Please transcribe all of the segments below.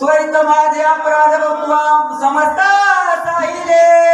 त्वरित माझे अपराध बघतो समजता साहिले.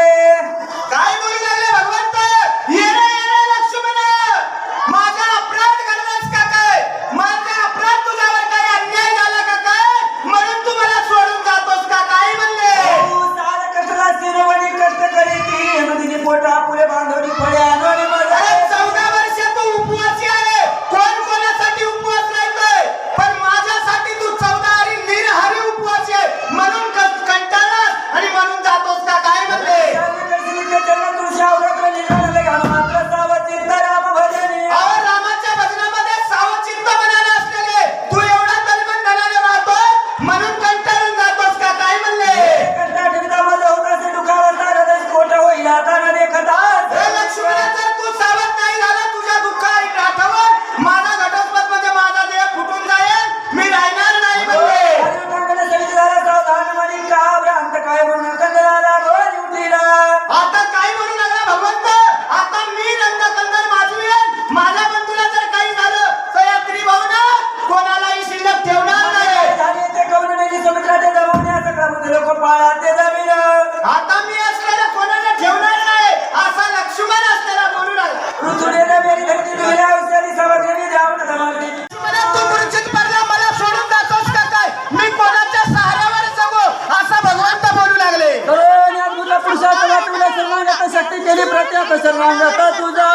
जात सर्वांग तुझा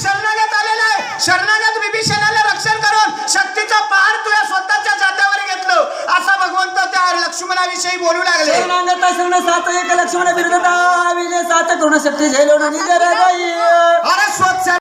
शरणागत आलेला आहे. शरणागत विभीषणाला रक्षण करून शक्तीचा पार तुझ्या स्वतःच्या जात्यावर घेतलं. असा भगवंत त्या लक्ष्मणाविषयी बोलू लागले. शरणागत शरण सात एक लक्ष्मण विरुद्ध सात करून शक्ती झेलो अरे स्वच्छ